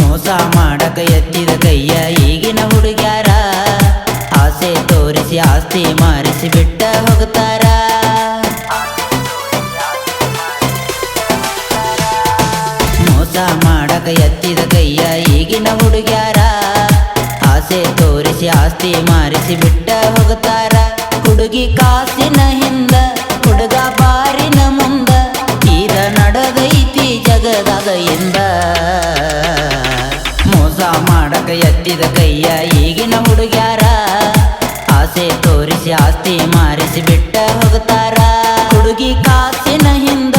ಮೋಸ ಮಾಡಕ ಎತ್ತಿದ ಕೈಯ ಈಗಿನ ಹುಡುಗ್ಯಾರ. ಆಸೆ ತೋರಿಸಿ, ಆಸ್ತಿ ಮಾರಿಸಿ ಬಿಟ್ಟ ಹೋಗ್ತಾರ ಮೋಸ ಮಾಡಕ ಎತ್ತಿದ ಕೈಯ ಈಗಿನ ಹುಡುಗ್ಯಾರ. ಆಸೆ ತೋರಿಸಿ, ಆಸ್ತಿ ಮಾರಿಸಿ ಬಿಟ್ಟ ಹೋಗ್ತಾರ ಹುಡುಗಿ ಕಾ ಎತ್ತಿದ ಕೈಯ ಈಗಿನ ಹುಡುಗ್ಯಾರ. ಆಸೆ ತೋರಿಸಿ, ಆಸ್ತಿ ಮಾರಿಸಿ ಬಿಟ್ಟ ಹೋಗ್ತಾರ. ಹುಡುಗಿ ಕಾಸಿನ ಹಿಂದ,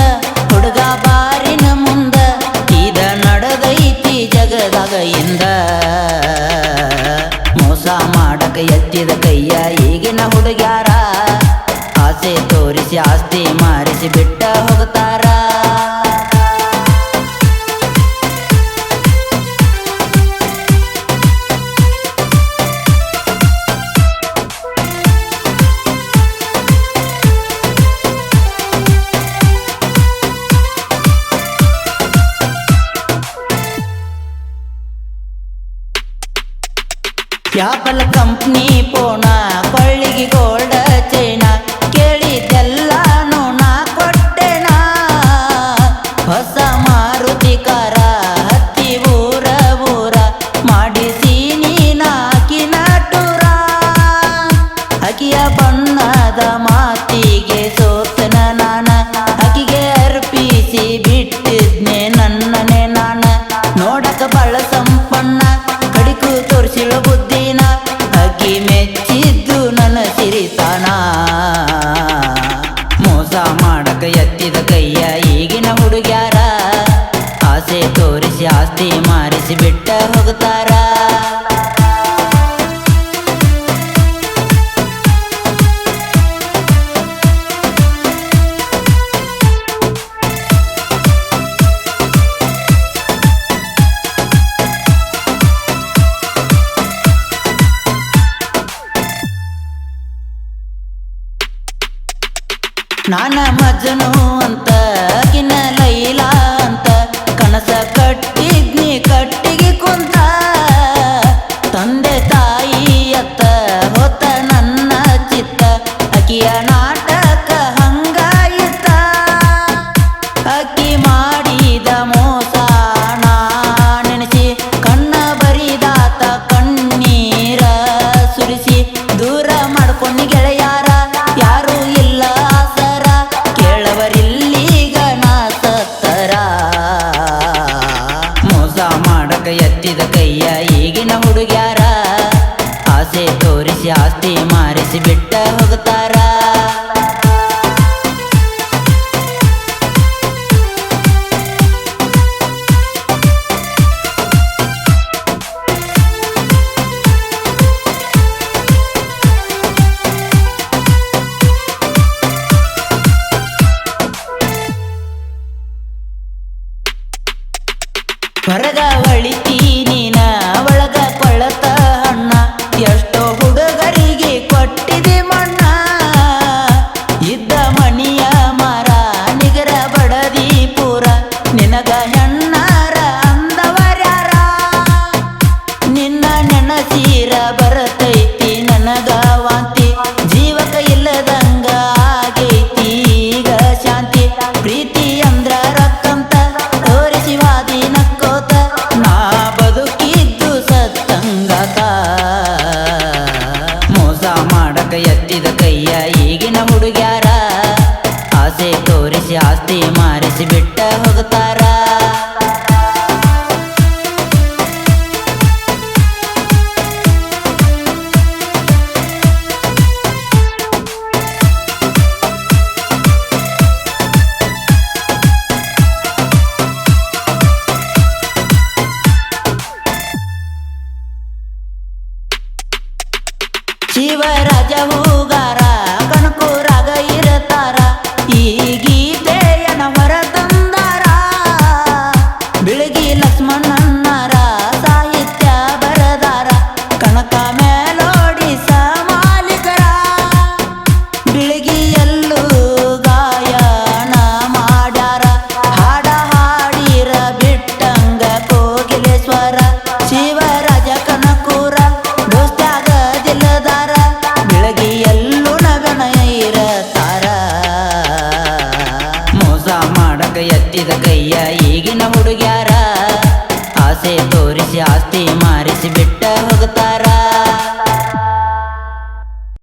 ಹುಡುಗ ಬಾರಿನ ಮುಂದ ಇದ ನಡೆದೈತಿ ಜಗದಾಗ ಇಂದ. ಮೋಸ ಮಾಡಕ ಎತ್ತಿದ ಕೈಯ ಈಗಿನ ಹುಡುಗ್ಯಾರ. ಆಸೆ ತೋರಿಸಿ, ಆಸ್ತಿ ಮಾರಿಸಿ ಬಿಟ್ಟ ಹೋಗ್ತಾರ. ಯಾಪಲ್ ಕಂಪ್ನಿ ಪೋಣ ಕೊಳ್ಳಿಗೆ ಗೋಲ್ಡ ಚೈನ ಕೇಳಿದೆಲ್ಲನೂ ನಾ ಕೊಟ್ಟೆನಾ ಹೊಸ ಮಾರುತಿ ಕಾರ, ಹತ್ತಿ ಊರ ಊರ, ಮಾಡಿಸಿ ನೀನಾಕಿನ ಟೂರ ಅಕಿಯ ಬಣ್ಣದ ಮಾತಿಗೆ ಸೋತನ ನಾನ, ಅಕಿಗೆ ಅರ್ಪಿಸಿ ಬಿಟ್ಟಿದ್ನೆ ನನ್ನನೆ ನಾನ. ನೋಡಕ ಬಳ ಸಂಪನ್ನ ನಾನ ಮಜನು ಅಂತ ಈಗಿನ ಹುಡುಗ್ಯಾರ? ಆಸೆ ತೋರಿಸಿ ಆಸ್ತಿ ಮಾರಿಸಿ ಬಿಟ್ಟ ಹೋಗ್ತಾರ ಹೊರಗ ಒಳಿತಿ? ಎತ್ತಿದ ಕೈಯ ಈಗಿನ ಹುಡುಗ್ಯಾರ. ಆಸೆ ತೋರಿಸಿ ಆಸ್ತಿ ಮಾರಿಸಿ ಬಿಟ್ಟ ಹೋಗ್ತಾರ ಮಾಡಕ ಎತ್ತಿದ ಕೈಯ ಈಗಿನ ಹುಡುಗ್ಯಾರ. ಆಸೆ ತೋರಿಸಿ ಆಸ್ತಿ ಮಾರಿಸಿ ಬಿಟ್ಟು